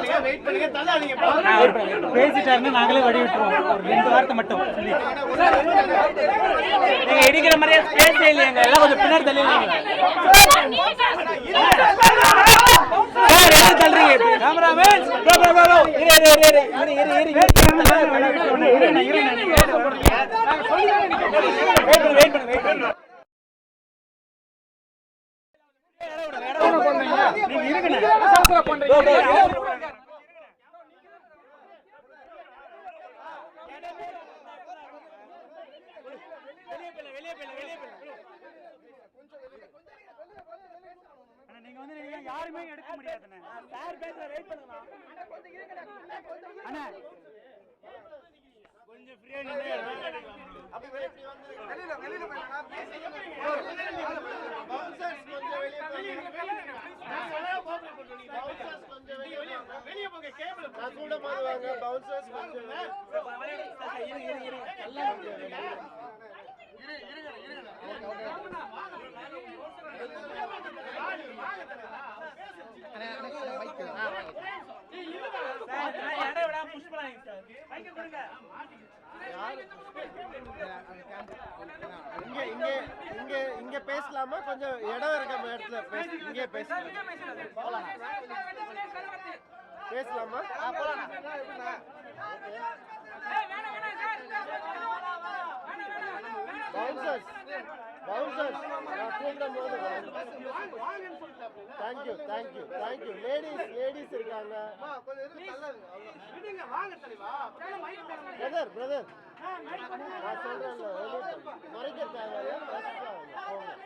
பண்ணுங்க வெயிட் பண்ணுங்க. தள்ளாதீங்க பேசிட்டாருன்னா நாங்களே வழி விட்டுருவோம். ஒரு ரெண்டு வார்த்தை மட்டும். சொல்லி. நீங்க இடிக்கிற மாதிரியே ஸ்பேஸ் இல்லையாங்க எல்லாம் கொஞ்சம் பின்னாடி தள்ளிடுங்க தள்ளுறீங்க கேமராமேன் இரு இரு இரு இரு. இரு இரு இரு. நீங்க இருக்குன்னு யாருமே எடுக்க முடியாதுண்ணே. சார் பேச வெயிட் பண்ணுங்க அண்ணா. கொஞ்சம் ஃப்ரீயா நில்லுங்க அப்படி வெளிய வந்து வெளியில வெளியில போங்க பவுன்சர்ஸ் கொஞ்சம் வெளிய போங்க. பவுன்சர்ஸ் கொஞ்சம் வெளிய வெளிய போங்க கேபிள் நான் கூட மாறுவாங்க பவுன்சர்ஸ் கொஞ்சம் இரு இரு இரு. எல்லாம் இரு இருங்க இருங்க வாங்க வாங்க வாங்க. மைக்க கொடுங்க. இங்க இங்க இங்க இங்க பேசலாமா? கொஞ்சம் இடம் இருக்க இடத்துல பேச இங்கே பேசலாம். பேசலாமா? பவுன்சர்ஸ் பவுன்சர்ஸ் நான் கூப்பிடும் போது thank you thank you thank you ladies ladies இருக்காங்க. பிரதர் பிரதர் நான் சொல்றேன்ல மறைக்க தேவையில்ல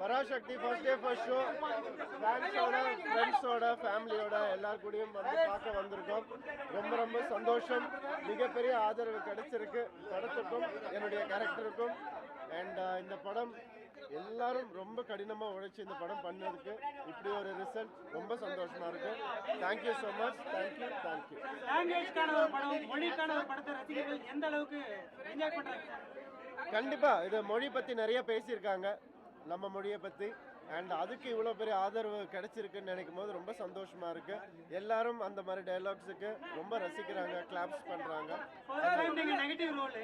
Parasakthi first day first show ஃபேன்ஸோட ஃப்ரெண்ட்ஸோட ஃபேமிலியோட எல்லார் கூடயும் வந்து பார்க்க வந்திருக்கோம். ரொம்ப ரொம்ப சந்தோஷம். மிகப்பெரிய ஆதரவு கிடைச்சிருக்கு. படத்துக்கும் என்னுடைய கேரக்டருக்கும் அண்ட் இந்த படம் எல்லாரும் ரொம்ப கடினமாக உழைச்சி இந்த படம் பண்ணதுக்கு இப்படி ஒரு ரிசல்ட் ரொம்ப சந்தோஷமா இருக்கு. Thank you so much thank you thank you லாங்குவேஜ்க்கான ஒரு படம் மொழிக்கான ஒரு படத்தை ரசிகர்கள் எந்த அளவுக்கு என்ஜாய் பண்றாங்க? கண்டிப்பா இது மொழி பத்தி நிறைய பேசியிருக்காங்க. நம்ம மொழியை பற்றி அண்ட் அதுக்கு இவ்வளோ பெரிய ஆதரவு கிடைச்சிருக்குன்னு நினைக்கும் போது ரொம்ப சந்தோஷமா இருக்கு எல்லாரும் அந்த மாதிரி டைலாக்ஸுக்கு ரொம்ப ரசிக்கிறாங்க கிளாப்ஸ் நீங்க நெகட்டிவ் ரோல்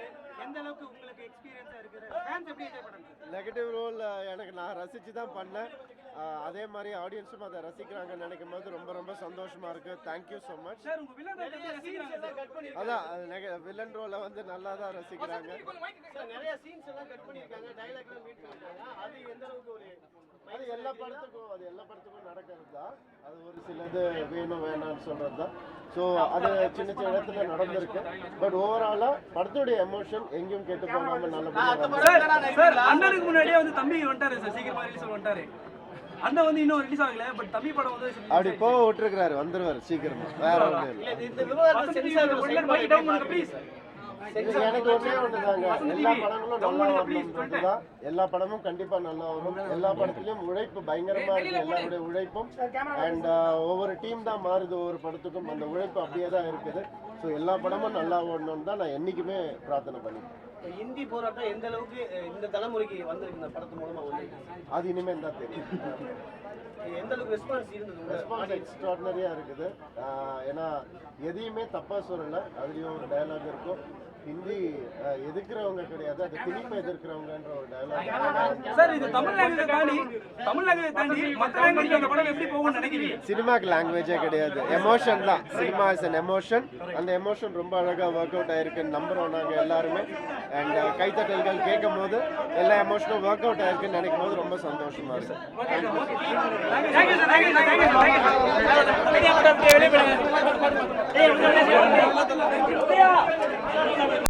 எந்த அளவுக்கு உங்களுக்கு எக்ஸ்பீரியன்ஸா இருக்கு ஃபேன்ஸ் எப்படி என்ஜாய் பண்றாங்க நெகட்டிவ் ரோல் எனக்கு நான் ரசிச்சு தான் பண்ணேன் அதே மாதிரி ஆடியன்ஸும் அதை ரசிக்கிறாங்கன்னு நினைக்கும் போது ரொம்ப ரொம்ப சந்தோஷமா இருக்கு thank you so much sir உங்க வில்லன் ரோல் எப்படி ரசிக்கிறாங்க அதான் வில்லன் ரோலை வந்து நல்லா தான் ரசிக்கிறாங்க அது எல்லா படத்துக்கும் அது எல்லா படத்துக்கும் நடக்கிறது தான் அது ஒரு சிலது வேணும் வேணாம்னு சொல்றது தான் ஸோ அது சின்ன சின்ன இடத்துல நடந்திருக்கு. பட் ஓவராலா படத்துடைய எமோஷன் எங்கேயும் கெட்டு போகாம சார் அண்ணனுக்கு முன்னாடியே வந்து தம்பி வந்துட்டாரு சார் சீக்கிரமா ரிலீஸ் வந்துட்டாரு. அண்ணன் வந்து இன்னும் ரிலீஸ் ஆகல பட் தம்பி படம் வந்து அப்படி போக விட்டுருக்கிறாரு வந்துருவாரு சீக்கிரமா. வேற ஒன்றும் இல்லை. எனக்கு ஒன்றே ஒன்றுதாங்க எல்லா படங்களும் நல்லா வரணும்ன்றது தான் எல்லா படமும் கண்டிப்பா நல்லா வரும் எல்லா படத்துலயும் உழைப்பு பயங்கரமா இருக்கு. எல்லாருடைய உழைப்பும் அண்ட் ஒவ்வொரு டீம் தான் மாறுது ஒவ்வொரு படத்துக்கும். அந்த உழைப்பு அப்படியே தான் இருக்குது. ஸோ எல்லா படமும் நல்லா ஓடணும்னு தான் நான் என்னைக்குமே பிரார்த்தனை பண்ணிப்பேன் இந்தி போராட்டம் எந்த அளவுக்கு இந்த தலைமுறைக்கு வந்திருக்கு இந்த படத்து மூலமா வந்து அது இனிமேல் தான் தெரியும். எந்த அளவுக்கு ரெஸ்பான்ஸ் இருந்தது ரெஸ்பான்ஸ் எக்ஸ்ட்ராடினரியா இருக்குது. ஏன்னா எதையுமே தப்பா சொல்லல. அதுலயும் ஒரு டயலாக் இருக்கும். ஹிந்தி எதிர்க்கிறவங்க கிடையாது. அது திணிப்பை எதிர்க்கிறவங்கன்ற ஒரு டயலாக் சார் இது தமிழ் லாங்குவேஜ் தாண்டி தமிழ் லாங்குவேஜ் தாண்டி மற்ற லாங்குவேஜ் அந்த படம் எப்படி போகும்னு நினைக்கிறீங்க? சினிமாக்கு லாங்குவேஜே கிடையாது. எமோஷன் தான். சினிமா இஸ் அன் எமோஷன் அந்த எமோஷன் ரொம்ப அழகாக ஒர்க் அவுட் ஆயிருக்குன்னு நம்புறோம் நாங்கள் எல்லாருமே. அண்ட் கைத்தட்டல்கள் கேட்கும் போது எல்லா எமோஷனும் ஒர்க் அவுட் ஆயிருக்குன்னு நினைக்கும் போது ரொம்ப சந்தோஷமா இருக்கு. ਇਹ ਉਹਨਾਂ ਨੇ